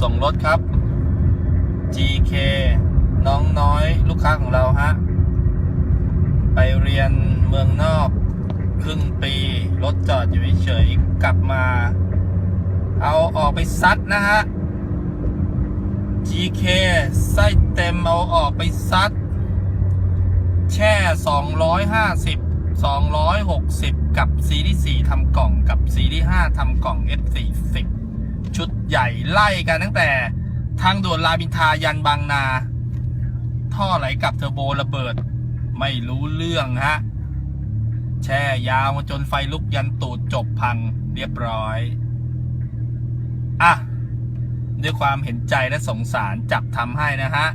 ส่งรถครับ GK น้องน้อยลูกค้าของเราฮะ ไปเรียนเมืองนอกครึ่งปี รถจอดอยู่เฉยกลับมา เอาออกไปซัดนะฮะ GK ไส้เต็มเอาออกไปซัด แช่ 250 260 กับซีรีส์4ทำกล่องกับซีรีส์5ทำกล่อง F40 ชุดใหญ่ไล่กันตั้งแต่ทางด่วนรามอินทายันบางนา ท่อไหลกลับเทอร์โบระเบิด ไม่รู้เรื่องฮะ แช่ยาวมาจนไฟลุกยันตูดจบพังเรียบร้อย อะ ด้วยความเห็นใจและสงสารจับทำให้นะฮะ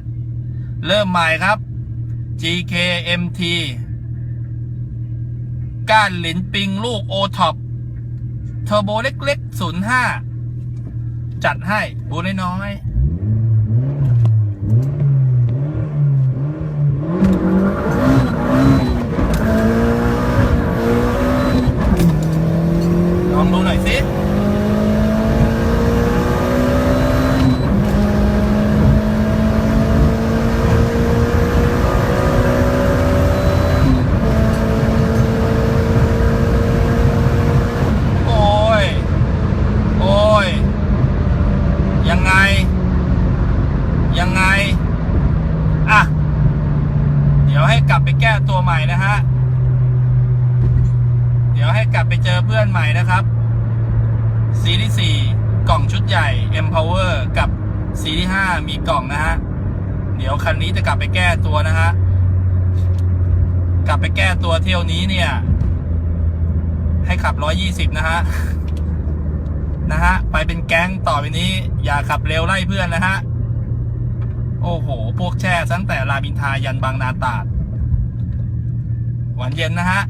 เริ่มใหม่ครับ GKMT ก้านหลินปิงลูกโอท็อปเทอร์โบเล็กๆ05 จัดให้บูน้อยๆลองดูหน่อยสิ โอ้ย โอ้ย ยังไง ยังไง อะ เดี๋ยวให้กลับไปแก้ตัว ใหม่นะฮะ เดี๋ยวให้กลับไปเจอเพื่อนใหม่นะครับ ซีรีส์4กล่องชุดใหญ่ Empower กับซีรีส์5มีกล่องนะฮะ เดี๋ยวคันนี้จะกลับไปแก้ตัวนะฮะ กลับไปแก้ตัวเที่ยวนี้เนี่ย ให้ขับ120นะฮะ นะฮะ ไปเป็นแก๊งต่อไปนี้ อย่าขับเร็วไล่เพื่อนนะฮะ โอ้โห พวกแช่ตั้งแต่รามอินทายันบางนาตาด หวานเย็นนะฮะ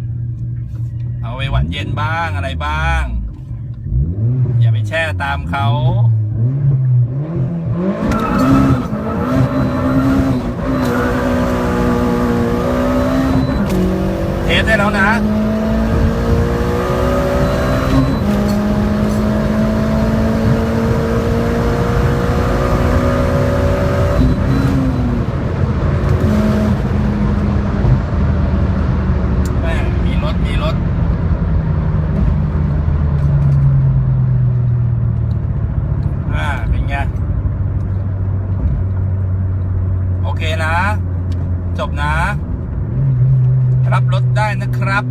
เอาไปหวานเย็นบ้างอะไรบ้าง อย่าไปแช่ตามเขาเทสได้แล้วนะ แม่มีรถ มีรถ อ่า เป็นไง โอเคนะ จบนะ รับรถได้นะครับ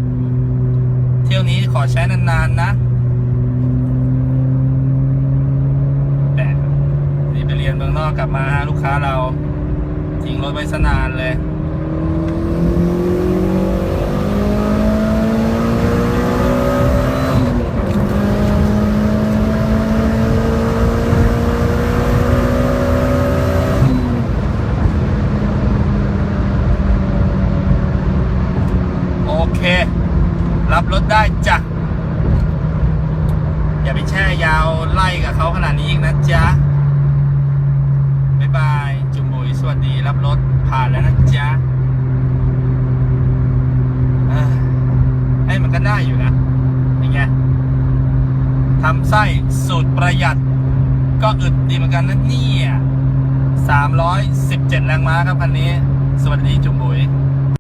เที่ยวนี้ขอใช้นานๆนะ แต่นี่ไปเรียนเมืองนอกกลับมาลูกค้าเราทิ้งรถไว้สนานเลย เค รับรถได้จ้ะ อย่าไปแช่ยาวไล่กับเขาขนาดนี้อีกนะจ๊ะ บ๊ายบาย จุมบุยสวัสดีรับรถผ่านแล้วนะจ๊ะเอ้ยเอ้มันก็ได้อยู่นะยังไงทำไส้สูตรประหยัด ก็อึดดีเหมือนกันนะเนี่ย317 แรงม้าครับคันนี้ สวัสดีจุมบุย